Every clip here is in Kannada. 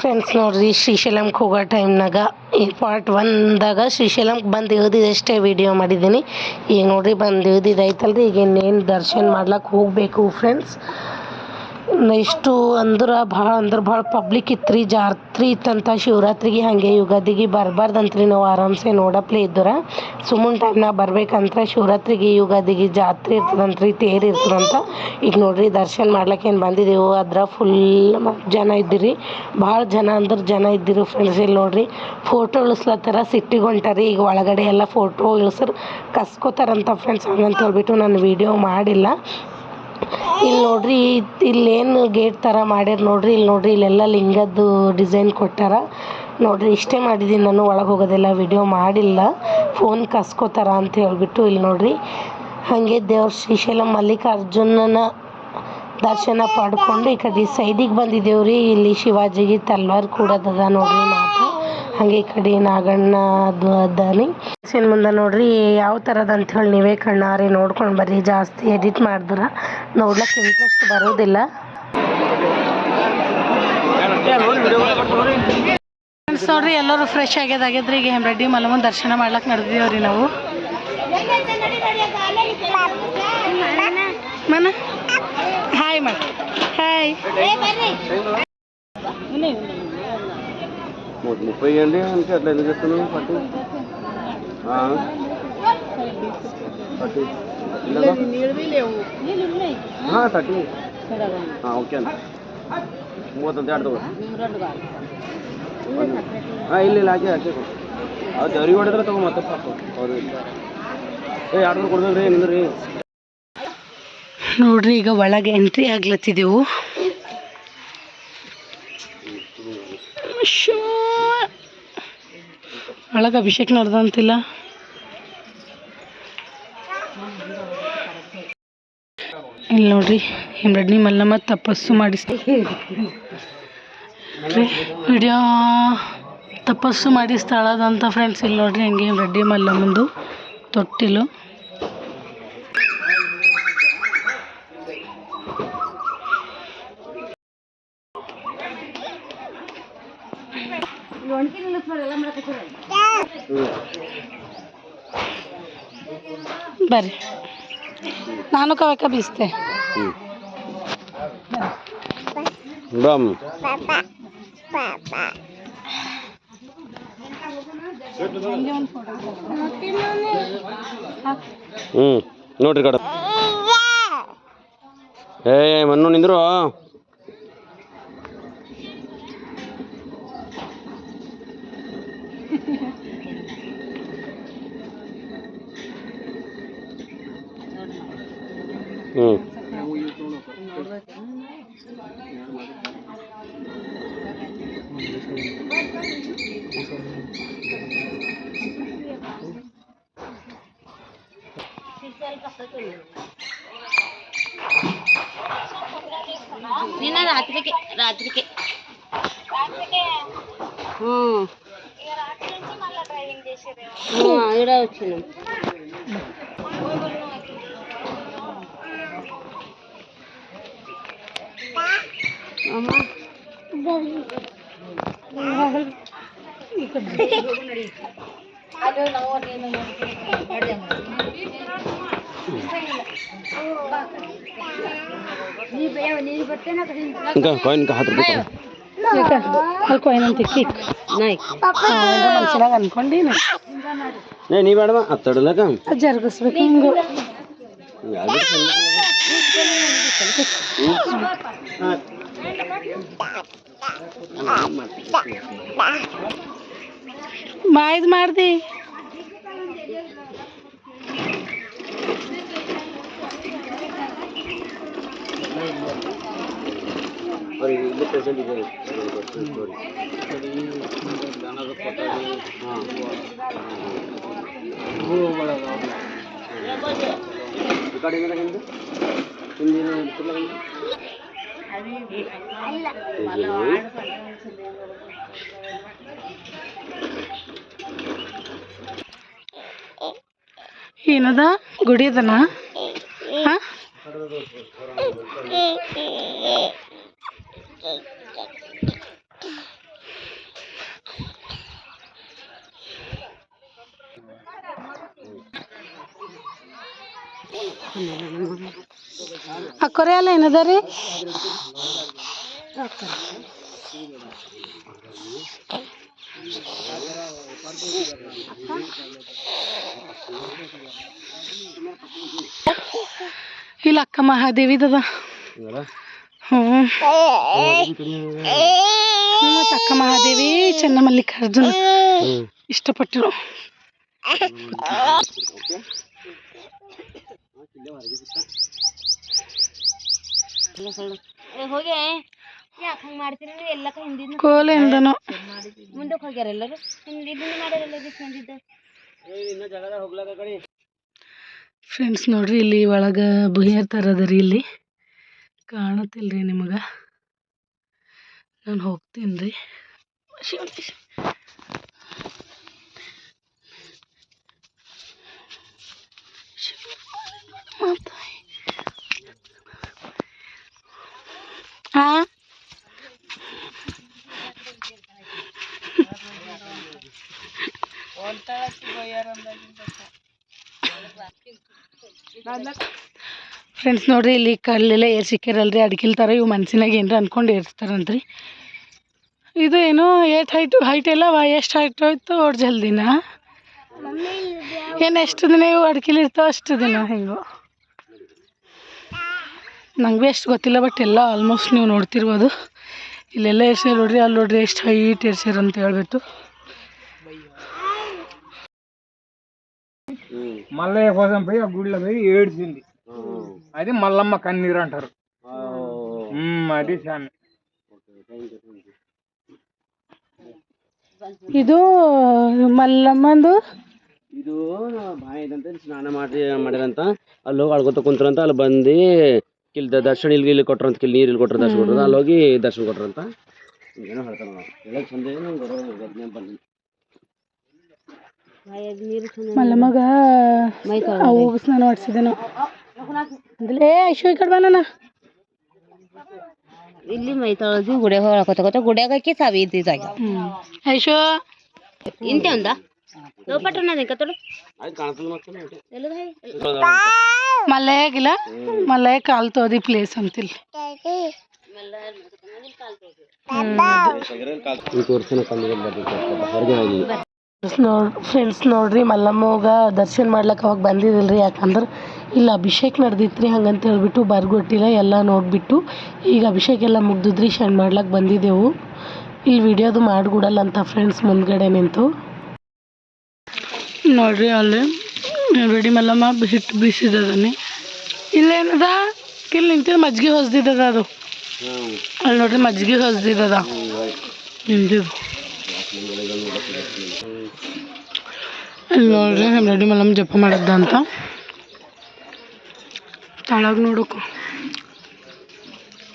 ಫ್ರೆಂಡ್ಸ್ ನೋಡ್ರಿ ಶ್ರೀಶೈಲಮ್ಗೆ ಹೋಗೋ ಟೈಮ್ನಾಗ ಈ ಪಾರ್ಟ್ ಒಂದಾಗ ಶ್ರೀಶೈಲಂಗೆ ಬಂದು ಇಳ್ದಿದ್ದಷ್ಟೇ ವಿಡಿಯೋ ಮಾಡಿದ್ದೀನಿ. ಈಗ ನೋಡ್ರಿ, ಬಂದು ಇಳ್ದಿದ್ದೈತಲ್ರಿ ಈಗ ಇನ್ನೇನು ದರ್ಶನ ಮಾಡ್ಲಿಕ್ಕೆ ಹೋಗಬೇಕು ಫ್ರೆಂಡ್ಸ್ ಇಷ್ಟು ಅಂದ್ರೆ ಭಾಳ ಅಂದ್ರೆ ಭಾಳ ಪಬ್ಲಿಕ್ ಇತ್ತು ರೀ ಜಾತ್ರೆ ಇತ್ತಂತ ಶಿವರಾತ್ರಿಗೆ ಹಾಗೆ ಯುಗಾದಿಗೆ ಬರಬಾರ್ದಂತ್ರಿ ನಾವು ಆರಾಮ್ಸೆ ನೋಡಪ್ಲೆ ಇದ್ದರ. ಸುಮ್ಮನೆ ಟೈಮ್ನಾಗ ಬರ್ಬೇಕಂದ್ರೆ ಶಿವರಾತ್ರಿಗೆ ಯುಗಾದಿಗೆ ಜಾತ್ರೆ ಇರ್ತದಂತ್ರಿ, ತೇರು ಇರ್ತದಂತ. ಈಗ ನೋಡ್ರಿ ದರ್ಶನ ಮಾಡ್ಲಿಕ್ಕೆ ಏನು ಬಂದಿದ್ದೆವು ಅದ್ರ ಫುಲ್ ಜನ ಇದ್ದಿರಿ. ಭಾಳ ಜನ ಅಂದ್ರೆ ಜನ ಇದ್ದಿರಿ ಫ್ರೆಂಡ್ಸ್ ಇಲ್ಲಿ ನೋಡ್ರಿ. ಫೋಟೋ ಇಳಿಸ್ಲತ್ತಾರ ಸಿಟ್ಟಿಗೆ ಹೊಂಟಾರಿ. ಈಗ ಒಳಗಡೆ ಎಲ್ಲ ಫೋಟೋ ಇಳಿಸ್ರು, ಕಸ್ಕೋತಾರಂತ ಫ್ರೆಂಡ್ಸ್ ಹಂಗಂತ ಹೇಳ್ಬಿಟ್ಟು ನಾನು ವೀಡಿಯೋ ಮಾಡಿಲ್ಲ. ಇಲ್ಲಿ ನೋಡ್ರಿ ಇಲ್ಲೇನು ಗೇಟ್ ಥರ ಮಾಡ್ಯಾರ ನೋಡ್ರಿ. ಇಲ್ಲಿ ನೋಡ್ರಿ ಇಲ್ಲೆಲ್ಲ ಲಿಂಗದ್ದು ಡಿಸೈನ್ ಕೊಟ್ಟಾರ. ನೋಡ್ರಿ ಇಷ್ಟೇ ಮಾಡಿದ್ದೀನಿ ನಾನು, ಒಳಗೆ ಹೋಗೋದೆಲ್ಲ ವಿಡಿಯೋ ಮಾಡಿಲ್ಲ. ಫೋನ್ ಕಸ್ಕೋತಾರ ಅಂತ ಹೇಳಿಬಿಟ್ಟು ಇಲ್ಲಿ ನೋಡ್ರಿ. ಹಾಗೆ ದೇವ್ರ ಶ್ರೀಶೈಲ ಮಲ್ಲಿಕಾರ್ಜುನನ ದರ್ಶನ ಪಡ್ಕೊಂಡು ಈ ಕಡೆ ಸೈಡಿಗೆ ಬಂದಿದ್ದೇವ್ರಿ ಇಲ್ಲಿ ಶಿವಾಜಿಗೆ ತಲ್ವಾರ್ ಕೂಡದದ ನೋಡ್ರಿ ಮಾತು. ಹಾಗೆ ಈ ಕಡೆ ನಾಗಣ್ಣ ಅದು ಅದಾನಿ. ಸಿನ್ ಮುಂದೆ ನೋಡ್ರಿ ಯಾವ ಥರದ ಅಂತ ಹೇಳಿ ನೀವೇ ಕಣ್ಣಾರೆ ನೋಡ್ಕೊಂಡು ಬರ್ರಿ ಜಾಸ್ತಿ ಎಡಿಟ್ ಮಾಡಿದ್ರೆ. ನೋಡ್ಲಿಕ್ಕೆ ಇಂಟ್ರೆಸ್ಟ್ ಬರೋದಿಲ್ಲ. ನೋಡ್ರಿ ಎಲ್ಲರೂ ಫ್ರೆಶ್ ಆಗ್ಯದ ಆಗ್ಯದ್ರಿ ಈಗ ಹೆಮ್ರೆಡ್ಡಿ ಮಲಮನ್ ದರ್ಶನ ಮಾಡ್ಲಕ್ಕೆ ನಡೆದಿದ್ದೇವ್ರಿ ನಾವು. ಮನ? ಹಾಯ್ ಮಾಡ ಹಾಯ್ ముప్పై అండి అంటే అట్లా ఎందుకు చెప్తున్నావు పట్టు ఆ. పట్టు ఇలాగా? ఆ, థర్టీ ఆ, ఓకే అండి ಮೂವತ್ತೊಂದು ಎರಡು ತಗೋ ಹಾಂ ಇಲ್ಲ ಇಲ್ಲ ಹಾಕಿ ಹಾಕಿ ಅದು ಜರಿ ಹೊಡೆದ್ರೆ ತಗೋ ಮತ್ತೆ ಪಾಪ ಅವ್ರು ಏ ಎರಡು ಕೊಡ್ಬೇಕು ರೀ ನಿಂದ್ರಿ ನೋಡ್ರಿ ಈಗ ಒಳಗೆ ಎಂಟ್ರಿ ಆಗ್ಲತ್ತಿದೆವು ಒಳಗೆ ಅಭಿಷೇಕ್ ನಡೆದಂತಿಲ್ಲ ಇಲ್ಲಿ ನೋಡ್ರಿ ಹೆಮ್ರಡ್ನಿ ಮಲ್ಲಮ್ಮ ತಪಸ್ಸು ಮಾಡಿಸ್ತೀವಿ ವಿಡಿಯೋ ತಪಸ್ಸು ಮಾಡಿಸ್ತಾಳದಂತ ಫ್ರೆಂಡ್ಸ್ ಇಲ್ಲಿ ನೋಡ್ರಿ, ಹಂಗೆ ರೆಡ್ಡಿ ಮಲ್ಲಮ್ಮಂದು ತೊಟ್ಟಿಲು. ಬರ್ರಿ. ನಾನು ಕವಕ ಬೀಸ್ತೆ. ಬಾಮ್. ಹ್ಞೂ ನೋಡ್ರಿ ಕಡ. ಏ ಮಣ್ಣು ನಿಂದ್ರು. నిన్న రాత్రికి రాత్రికి ఇక్కడ వచ్చినాం అమ్మా ఇంకా కాయిన్ ఇంకా ಹತ್ತು ರೂಪಾಯಿ ಅಲ್ಕೋ ಏನಂತ ಕಿಕ್ ನಾಯ್ ಮನ್ಸಿನಾಗ ಅನ್ಕೊಂಡು ಏ ನೀ ಬೇಡವಾ ಹತ್ತಡಲಕ ಜರುಗಿಸ್ಬೇಕು ಹಿಂಗೆ ಮಾಯ್ದು ಮಾಡ್ದಿ ಅವ್ರಿಗೆ ಇಲ್ಲಿ ಪ್ರೆಸೆಂಟ್ ಇದೆ ನೋಡಿ ಈ ಕಡೆ ಏನಿದೆ ಹಿಂದೆ ಹಿಂದೆ ಏನು ಇರ್ತಿಲ್ಲ ಹಿಂದೆ? ಏನದ? ಗುಡಿ ಅಲ್ಲ ಏನದ ರೀ? ಇಲ್ಲ ಅಕ್ಕ ಮಹಾದೇವಿದದ ಹ್ಞೂ. ಮತ್ತು ಅಕ್ಕ ಮಹಾದೇವಿ ಚೆನ್ನ ಮಲ್ಲಿಕಾರ್ಜುನ ಇಷ್ಟಪಟ್ಟರು ಹೋಗಿ. ಯಾಕೆ ಹಂಗೆ ಮಾಡ್ತೀರಿ? ನೀವು ಎಲ್ಲಕ್ಕ ಹಿಂದಿನ. ಕೋಲಿಂದನು ಮುಂದಕ್ಕೆ ಹೋಗ್ಯಾರ ಎಲ್ಲರೂ? ಹಿಂದೆ ಇದನ್ನ ಮಾಡ್ಯಾರಲ್ಲ ಇದಕ್ಕೆ ಬಂದಿದ್ದ? ಫ್ರೆಂಡ್ಸ್ ನೋಡ್ರಿ ಇಲ್ಲಿ ಒಳಗೆ ಬುಹಿಯರ್ ಥರ ಅದ ರೀ ಇಲ್ಲಿ. ಕಾಣುತ್ತಿಲ್ಲ ರೀ ನಿಮಗೆ. ನಾನು ಹೋಗ್ತೀನಿ ರೀ ಫ್ರೆಂಡ್ಸ್ ನೋಡ್ರಿ, ಇಲ್ಲಿ ಕಲ್ಲೆಲ್ಲ ಏರ್ ಸಿಕ್ಕಿರಲ್ರಿ ಥರ ಇವು ಮನ್ಸಿನಾಗ ಏನ್ರ ಅನ್ಕೊಂಡು ಏರ್ಸ್ತಾರಂತ್ರಿ. ಇದು ಏನು ಏಟ್ ಹೈಟು ಹೈಟ್ ಎಲ್ಲ ಎಷ್ಟು ಹೈಟ್ ಹೋಯ್ತು ಓಡ್ ಜಲ್ದಿನ? ಏನು ಎಷ್ಟು ದಿನ ಇವು ಅಡ್ಕಿಲ್ ಇರ್ತಾವ ಅಷ್ಟು ದಿನ ಹೆಂಗೋ? ನಂಗೆ ಭೀ ಅಷ್ಟು ಗೊತ್ತಿಲ್ಲ ಬಟ್ ಎಲ್ಲ ಆಲ್ಮೋಸ್ಟ್ ನೀವು ನೋಡ್ತಿರ್ಬೋದು ಇಲ್ಲೆಲ್ಲ ಏರ್ಸ್ಯಾರ ನೋಡ್ರಿ ಅಲ್ಲಿ ನೋಡ್ರಿ ಎಷ್ಟು ಹೈಟ್ ಏರ್ಸ್ಯಾರ ಅಂತ ಹೇಳ್ಬಿಟ್ಟು మల్లయ్య కోసం పోయి ఆ గుడిలో పోయి ఏడ్చింది అది మల్లమ్మ కన్నీరు అంటారు ఉమ్, అది స్వామి ಇದು ಮಲ್ಲಮ್ಮಂದು ಇದು ಬಾಯಿ ಐತಂತ ಇಲ್ಲಿ ಸ್ನಾನ ಮಾಡಿ ಮಾಡ್ಯಾರಂತ ಅಲ್ಲಿ ಹೋಗಿ ಅಳ್ಕೊತ ಕುಂತ್ರಂತ ಅಲ್ಲಿ ಬಂದು ಕಿಲ್ ದರ್ಶನ ಇಲ್ಲಿ ಇಲ್ಲಿ ಕೊಟ್ರಂತ ಕಿಲ್ ನೀರು ಇಲ್ಲಿ ಕೊಟ್ರ ದರ್ಶನ ಕೊಟ್ರಂತ ಅಲ್ಲಿ ಹೋಗಿ ದರ್ಶನ ಕೊಟ್ರಂತ ಏನೋ ಹೇಳ್ತಾರೆ ನಾವು ಹೇಳಕ್ ಚಂದ ಏನು ನೀರು ಮಲ್ಲಮ್ಮಗ ಅವು ಸ್ನಾನ ಮಾಡಿಸಿದ್ದೇನು ಏ ಐಶು ಈ ಕಡೆ ಬಾನ ಇಲ್ಲಿ ಮೈ ತೊಳೆದು ಗುಡಿಯಾಗ ಗೊತ್ತ ಗುಡಿಯಾಗ ಹಾಕಿ ಸಾವಿ ಇದ್ದಿದ್ದಾಗ ಐಶು ಇಂತೆ ಒಂದ ಮಲ್ಲಯ್ಯಾಗಿಲ್ಲ ಮಲ್ಲಯ್ಯ ಕಾಲು ತೋದಿ ಪ್ಲೇಸ್ ಅಂತಿಲ್ಲ. ನೋಡ್ ಫ್ರೆಂಡ್ಸ್ ನೋಡ್ರಿ ಮಲ್ಲಮ್ಮಗ ದರ್ಶನ ಮಾಡ್ಲಿಕ್ಕೆ ಅವಾಗ ಬಂದಿದ್ದಿಲ್ರಿ ಯಾಕಂದ್ರೆ ಇಲ್ಲಿ ಅಭಿಷೇಕ್ ನಡೆದಿತ್ತು ರೀ ಹಂಗಂತ ಹೇಳ್ಬಿಟ್ಟು ಬರ್ಗೊಟ್ಟಿಲ್ಲ ಎಲ್ಲ ನೋಡಿಬಿಟ್ಟು ಈಗ ಅಭಿಷೇಕ್ ಎಲ್ಲ ಮುಗ್ದಿದ್ರಿ ಶಣ್ ಮಾಡ್ಲಿಕ್ಕೆ ಬಂದಿದ್ದೆವು. ಇಲ್ಲಿ ವಿಡಿಯೋದು ಮಾಡ್ಗೂಡಲ್ಲ ಅಂತ ಫ್ರೆಂಡ್ಸ್ ಮುಂದ್ಗಡೆ ನಿಂತು. ನೋಡ್ರಿ ಅಲ್ಲಿ ರೆಡಿ ಮಲ್ಲಮ್ಮ ಹಿಟ್ಟು ಬೀಸಿದದನಿ ಇಲ್ಲೇನದ ಇಲ್ಲಿ ನಿಂತಿದ್ದು ಮಜ್ಜಿಗೆ ಹೊಸ್ದಿದ್ದದ ಅದು. ಅಲ್ಲಿ ನೋಡ್ರಿ ಮಜ್ಜಿಗೆ ಹೊಸ್ದಿದ್ದದ ನಿಂತಿದ್ದು ಅಲ್ಲಿ ನೋಡ್ರಿ ರೆಡಿ ಮಲ್ಲಮ್ಮ ಜಪ ಮಾಡದ್ದ ಅಂತ. ತಳಗ ನೋಡಕು.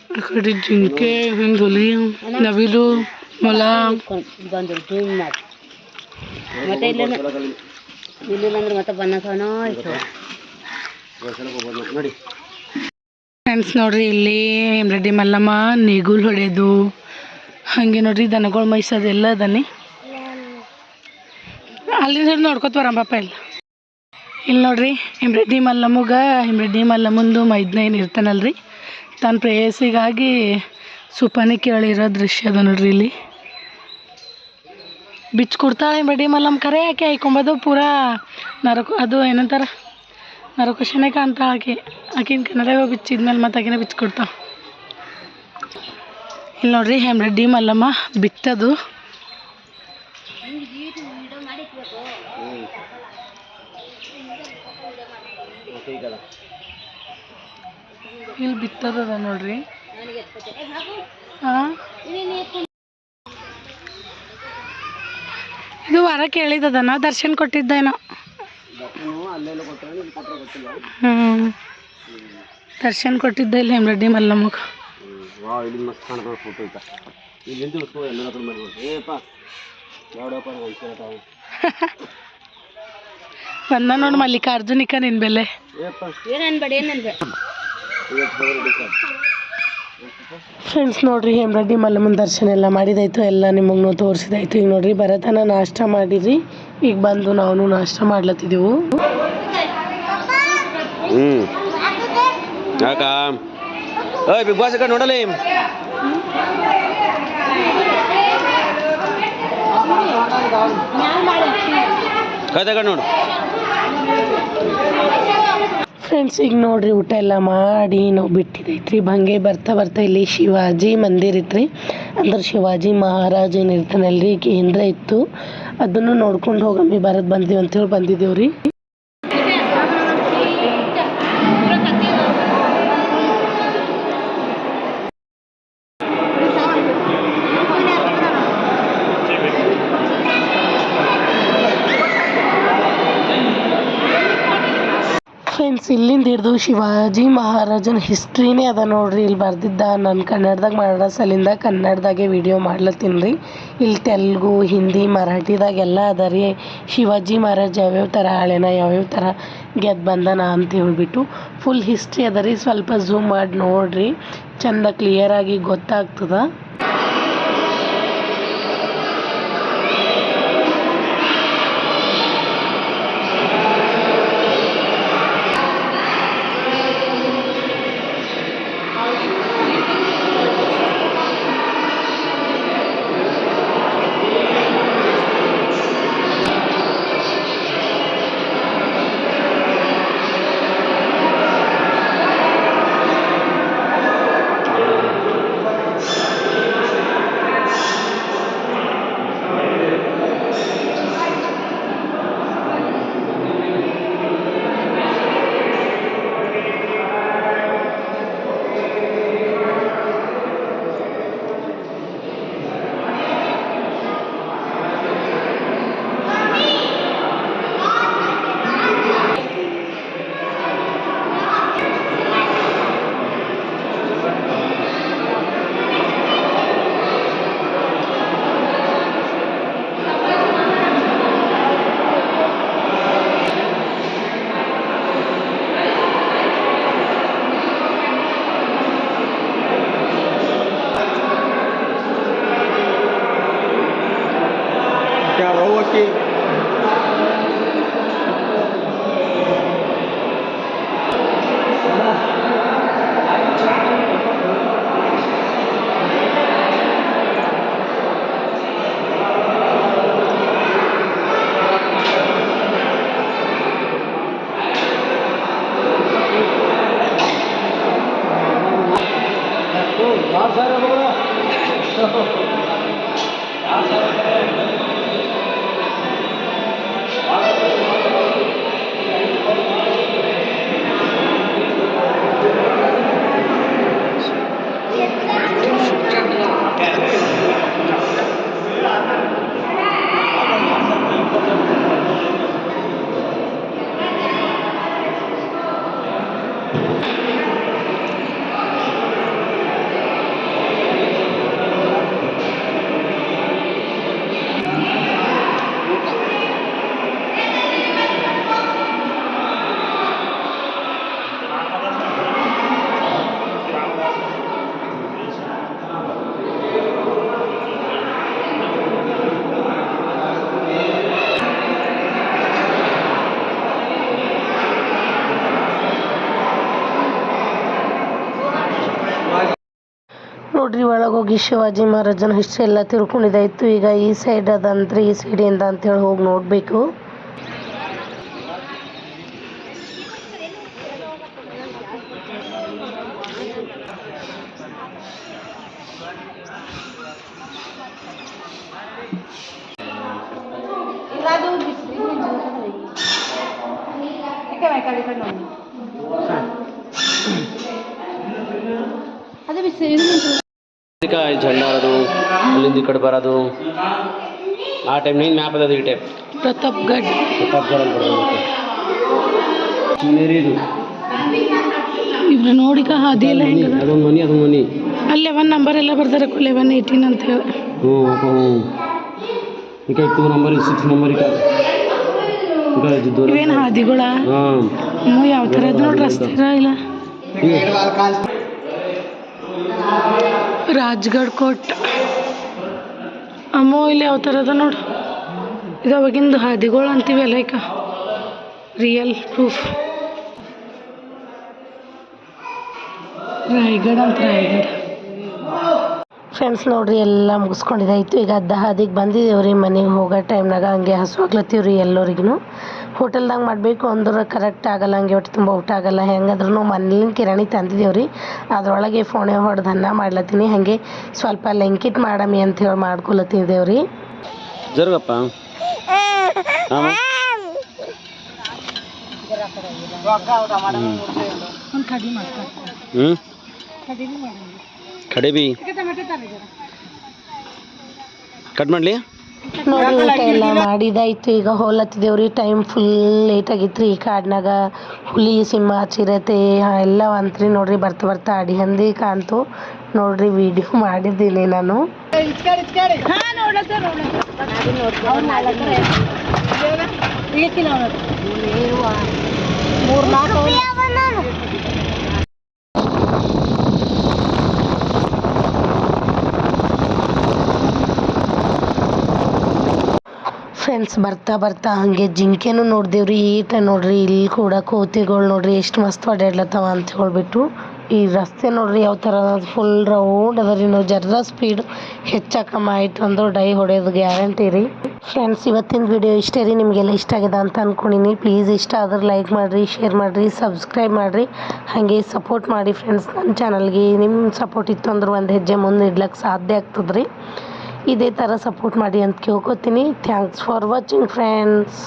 ಆ ಕಡೆ ಜಿಂಕೆ ಹಿಂದೆ ಹುಲಿ ನವಿಲು, ಮೊಲ. ಇಲ್ಲ ಮತ್ತೆ ನೋಡಿ ಫ್ರೆಂಡ್ಸ್ ನೋಡ್ರಿ, ಇಲ್ಲಿ ರೆಡ್ಡಿ ಮಲ್ಲಮ್ಮ ನೇಗುಲ್ ಹೊಡೆಯೋದು ಹಾಗೆ ನೋಡ್ರಿ ದನಗಳು ಮೈಸೋದು ಎಲ್ಲ ಅದನ್ನಿ ಅಲ್ಲಿಂದ ನೋಡ್ಕೊತ ಬರಂಬಪ್ಪ ಇಲ್ಲ ಇಲ್ಲಿ ನೋಡ್ರಿ ಹಿಮ್ರೆಡ್ಡಿ ಮಲ್ಲಮ್ಮಗ ಹಿಮ್ರೆಡ್ಡಿ ಮಲ್ಲಮ್ಮಂದು ಮೈದ್ನ ಏನು ಇರ್ತಾನಲ್ರಿ. ತನ್ನ ಪ್ರೇಯಸಿಗಾಗಿ ಸುಪಾನಿ ಕೇಳಿರೋ ದೃಶ್ಯ ಅದ ನೋಡ್ರಿ ಇಲ್ಲಿ. ಬಿಚ್ಚು ಕೊಡ್ತಾಳೆ ಹಿಮ್ರೆಡ್ಡಿ ಮಲ್ಲಮ್ಮ, ಕರೆ ಆಕೆ ಹಾಕೊಂಬೋದು ಪೂರಾ ನರಕ, ಅದು ಏನಂತಾರ? ನರಕುಶನೇ ಕಾಣ್ತಾಳೆ ಆಕೆ. ಆಕಿನ ಕನ್ನಡಗ ಬಿಚ್ಚಿದ್ಮೇಲೆ ಮತ್ತೆ ಆಕಿನ ಬಿಚ್ಚಿ ಕೊಡ್ತಾವ ಇಲ್ಲಿ ನೋಡ್ರಿ ಹೆಮ್ರೆಡ್ಡಿ ಮಲ್ಲಮ್ಮ ಬಿತ್ತದು. ಇಲ್ಲಿ ಬಿತ್ತದ ನೋಡ್ರಿ. ಹಾಂ ವಾರ ಕೇಳಿದದನ ದರ್ಶನ್ ಕೊಟ್ಟಿದ್ದೇನೋ. ದರ್ಶನ್ ಕೊಟ್ಟಿದ್ದ ಇಲ್ಲಿ ಹೆಮ್ರೆಡ್ಡಿ ಮಲ್ಲಮ್ಮಗ. ಬಂದ ನೋಡಿ ಮಲ್ಲಿಕಾರ್ಜುನಿಕ ನಿನ್ ಬೆಲೆ. ಫ್ರೆಂಡ್ಸ್ ನೋಡ್ರಿ ರೆಡಿ ಮಲ್ಲಮ್ಮನ ದರ್ಶನ ಎಲ್ಲ ಮಾಡಿದಾಯ್ತು. ಎಲ್ಲ ನಿಮಗೂ ತೋರಿಸಿದಾಯ್ತು. ಈಗ ನೋಡ್ರಿ, ಭರತನ ನಾಷ್ಟ ಮಾಡಿರಿ ಈಗ ಬಂದು ನಾವು ನಾಷ್ಟ ಮಾಡ್ಲತ್ತಿದ್ದೆವು ಬಿಗ್ ಬಾಸ್ ನೋಡಲಿ. ಕತೆ ನೋಡು. ಫ್ರೆಂಡ್ಸ್ ಈಗ ನೋಡ್ರಿ, ಊಟ ಎಲ್ಲ ಮಾಡಿ ನಾವು ಬಿಟ್ಟಿದೈತ್ರಿ. ಹಂಗೆ ಬರ್ತಾ ಬರ್ತಾ ಇಲ್ಲಿ ಶಿವಾಜಿ ಮಂದಿರ ಇತ್ರಿ ಅಂದ್ರೆ ಶಿವಾಜಿ ಮಹಾರಾಜನ್ ಇರ್ತಾನಲ್ರಿ ಕೇಂದ್ರ ಇತ್ತು. ಅದನ್ನು ನೋಡ್ಕೊಂಡು ಹೋಗಮ್ಮಿ ಬರೋದು ಬಂದೀವಿ ಅಂತೇಳಿ ಬಂದಿದ್ದೇವ್ರಿ ಫ್ರೆಂಡ್ಸ್ ಇಲ್ಲಿಂದ ಹಿಡಿದು ಶಿವಾಜಿ ಮಹಾರಾಜನ ಹಿಸ್ಟ್ರಿನೇ ಅದ ನೋಡ್ರಿ. ಇಲ್ಲಿ ಬರ್ದಿದ್ದ ನಾನು ಕನ್ನಡದಾಗ ಮಾಡೋ ಸಲಿಂದ ಕನ್ನಡದಾಗೆ ವಿಡಿಯೋ ಮಾಡ್ಲತ್ತೀನಿ ರೀ. ಇಲ್ಲಿ ತೆಲುಗು, ಹಿಂದಿ ಮರಾಠಿದಾಗೆಲ್ಲ ಅದ ರೀ. ಶಿವಾಜಿ ಮಹಾರಾಜ ಯಾವ್ಯಾವ ಥರ ಆಳ್ಯನ, ಯಾವ್ಯಾವ ಥರ ಗೆದ್ದು ಬಂದನ ಅಂತ ಹೇಳ್ಬಿಟ್ಟು ಫುಲ್ ಹಿಸ್ಟ್ರಿ ಅದ ರೀ. ಸ್ವಲ್ಪ ಝೂಮ್ ಮಾಡಿ ನೋಡ್ರಿ. ಚಂದ ಕ್ಲಿಯರಾಗಿ ಗೊತ್ತಾಗ್ತದ. ಒಳಗೆ ಹೋಗಿ ಶಿವಾಜಿ ಮಹಾರಾಜನ ಹಿಸ್ಟ್ರಿ ಎಲ್ಲ ತಿಳ್ಕೊಂಡಿದ್ದಾಯ್ತು ಈಗ ಈ ಸೈಡ್ ಅದಂದ್ರೆ ಈ ಸೈಡಿಂದ ಅಂತೇಳಿ ಹೋಗಿ ನೋಡಬೇಕು. ಅದೇ ಬಿಸಿ ಜಂಡ ಆಡೋದು ಅಲ್ಲಿಂದ ಈ ಕಡೆ ಬರೋದು. ಆ ಟೈಮ್ ನೀನು ಮ್ಯಾಪ್ ಅದ ಈ ಟೈಪ್ ಪ್ರತಾಪ್ಗಢ್ ಇದು ಇವ್ರು ನೋಡಿಕ ಹೆಂಗದ? ಅದೊಂದು ಮನಿ ಅದೊಂದು ಮನಿ. ಅಲ್ಲೇ ಒನ್ ನಂಬರ್ ಎಲ್ಲ ಬರ್ತಾರೆ ಲೆವೆನ್ ಏಯ್ಟೀನ್ ಅಂತ ಹೇಳಿ. ಹ್ಞೂ ಹ್ಞೂ ಈಗ ಟೂ ನಂಬರ್ ಸಿಕ್ಸ್ ನಂಬರ್ ಈಗ. ಇವೇನು ಹಾದಿಗಳ? ಹ್ಞೂ ಯಾವ ಥರ ನೋಡ್ರಿ ರಸ್ತೆ ಇಲ್ಲ. ರಾಜ್ಗಢ್ ಕೋಟ್ ಅಮ್ಮೋ, ಇಲ್ಲಿ ಯಾವ ಥರ ಅದ ನೋಡು. ಇದು ಅವಾಗಿಂದು ಹಾದಿಗಳು ಅಂತೀವಿ ಅಲ್ಲ ಈಗ. ರಿಯಲ್ ಪ್ರೂಫ್ ರಾಯ್ಗಢ ಅಂತ ರಾಯ್ಗಢ ಫ್ರೆಂಡ್ಸ್ ನೋಡ್ರಿ, ಎಲ್ಲ ಮುಗಿಸ್ಕೊಂಡಿದ್ದಾಯ್ತು ಈಗ ಅದ್ದ ಹಾದಿಗೆ ಬಂದಿದ್ದೇವ್ರಿ ಮನೆಗೆ ಹೋಗೋ ಟೈಮ್ನಾಗ ಹಂಗೆ ಹಸುವಾಗ್ಲತ್ತೀವ್ರಿ ಎಲ್ಲರಿಗೂ ಹೋಟೆಲ್ದಾಗ ಮಾಡಬೇಕು ಅಂದ್ರೆ ಕರೆಕ್ಟ್ ಆಗಲ್ಲ ಹಂಗೆ ಒಟ್ಟು ತುಂಬ ಊಟ ಆಗಲ್ಲ. ಹೆಂಗಾದ್ರೂ ಮನೇಲಿನ ಕಿರಾಣಿ ತಂದಿದ್ದೇವೆ ರೀ. ಅದರೊಳಗೆ ಫೋಣೆ ಹೊಡೆದು ಅನ್ನ ಮಾಡ್ಲತ್ತೀನಿ. ಹಾಗೆ ಸ್ವಲ್ಪ ಲೆಂಕಿಟ್ ಮಾಡಮಿ ಅಂತ ಹೇಳಿ ಮಾಡ್ಕೊಲತ್ತಿದ್ದೇವ್ರಿ ಜರುಗಪ್ಪ. ಕಡಿಮೆ ಕಡಿಬಿ ಕಟ್ ಮಾಡಲಿ? ನೋಡಿ ಊಟ ಎಲ್ಲ ಮಾಡಿದಾಯ್ತು. ಈಗ ಹೋಲತ್ತಿದೇವ್ರಿ ಟೈಮ್ ಫುಲ್ ಲೇಟ್ ಆಗಿತ್ತು ರೀ ಈ ಕಾಡ್ನಾಗ ಹುಲಿ ಸಿಂಹ ಚಿರತೆ ಎಲ್ಲ ಅಂತ್ರಿ ನೋಡ್ರಿ. ಬರ್ತಾ ಬರ್ತಾ ಅಡಿ ಹಂದಿ ಕಾಣ್ತು. ನೋಡ್ರಿ ವಿಡಿಯೋ ಮಾಡಿದ್ದೀನಿ ನಾನು? ಫ್ರೆಂಡ್ಸ್ ಬರ್ತಾ ಬರ್ತಾ ಹಾಗೆ ಜಿಂಕೆನೂ ನೋಡ್ದೇವ್ರಿ ಈಟ ನೋಡ್ರಿ, ಇಲ್ಲಿ ಕೂಡ ಕೋತಿಗಳು ನೋಡ್ರಿ, ಎಷ್ಟು ಮಸ್ತ್ ಅಡ್ಯಾಡ್ಲತ್ತಾವ ಅಂತ ಹೇಳ್ಬಿಟ್ಟು, ಈ ರಸ್ತೆ ನೋಡ್ರಿ ಯಾವ ಥರ ಫುಲ್ ರೌಂಡ್ ಅದ ರೀ, ನಾವು ಜರ್ರ ಸ್ಪೀಡ್ ಹೆಚ್ಚಾಕಮ್ಮ ಆಯ್ತು ಅಂದ್ರೆ ಡೈ ಹೊಡೆಯೋದು ಗ್ಯಾರಂಟಿ ರೀ. ಫ್ರೆಂಡ್ಸ್ ಇವತ್ತಿನ ವಿಡಿಯೋ ಇಷ್ಟೇ ರೀ, ನಿಮಗೆಲ್ಲ ಇಷ್ಟ ಆಗಿದೆ ಅಂತ ಅಂದ್ಕೊಂಡಿನಿ ಪ್ಲೀಸ್ ಇಷ್ಟ ಆದ್ರೆ ಲೈಕ್ ಮಾಡಿರಿ ಶೇರ್ ಮಾಡಿರಿ ಸಬ್ಸ್ಕ್ರೈಬ್ ಮಾಡಿರಿ. ಹಾಗೆ ಸಪೋರ್ಟ್ ಮಾಡಿ ಫ್ರೆಂಡ್ಸ್ ನನ್ನ ಚಾನಲ್ಗೆ ನಿಮ್ಮ ಸಪೋರ್ಟ್ ಇತ್ತು ಅಂದ್ರೆ ಒಂದು ಹೆಜ್ಜೆ ಮುಂದೆ ಇಡ್ಲಿಕ್ಕೆ ಸಾಧ್ಯ ಆಗ್ತದೆ ಇದೇ ಥರ ಸಪೋರ್ಟ್ ಮಾಡಿ ಅಂತ ಕೇಳ್ಕೊತೀನಿ. Thanks for watching friends